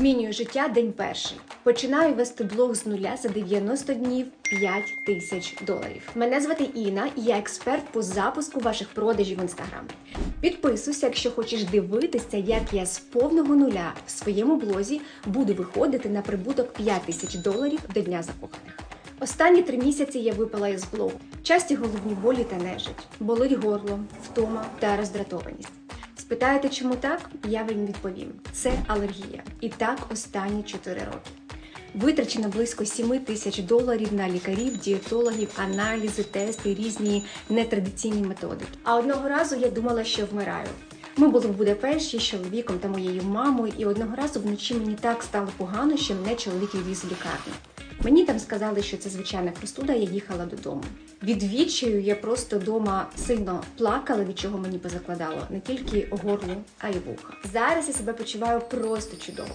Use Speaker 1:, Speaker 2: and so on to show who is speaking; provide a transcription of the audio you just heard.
Speaker 1: Змінюю життя день перший. Починаю вести блог з нуля за 90 днів 5 тисяч доларів. Мене звати Інна, і я експерт по запуску ваших продажів в інстаграм. Підписуйся, якщо хочеш дивитися, як я з повного нуля в своєму блозі буду виходити на прибуток 5 тисяч доларів до дня закоханих. Останні три місяці я випала із блогу. Часті головні болі та нежить, болить горло, втома та роздратованість. Спитаєте, чому так? Я вам відповім: це алергія. І так останні 4 роки. Витрачено близько 7 тисяч доларів на лікарів, дієтологів, аналізи, тести, різні нетрадиційні методики. А одного разу я думала, що вмираю. Ми були в Будапешті з чоловіком та моєю мамою, і одного разу вночі мені так стало погано, що мене чоловік відвіз в лікарню. Мені там сказали, що це звичайна простуда, я їхала додому. Від відчаю я просто вдома сильно плакала, від чого мені позакладало не тільки горло, а й вуха. Зараз я себе почуваю просто чудово,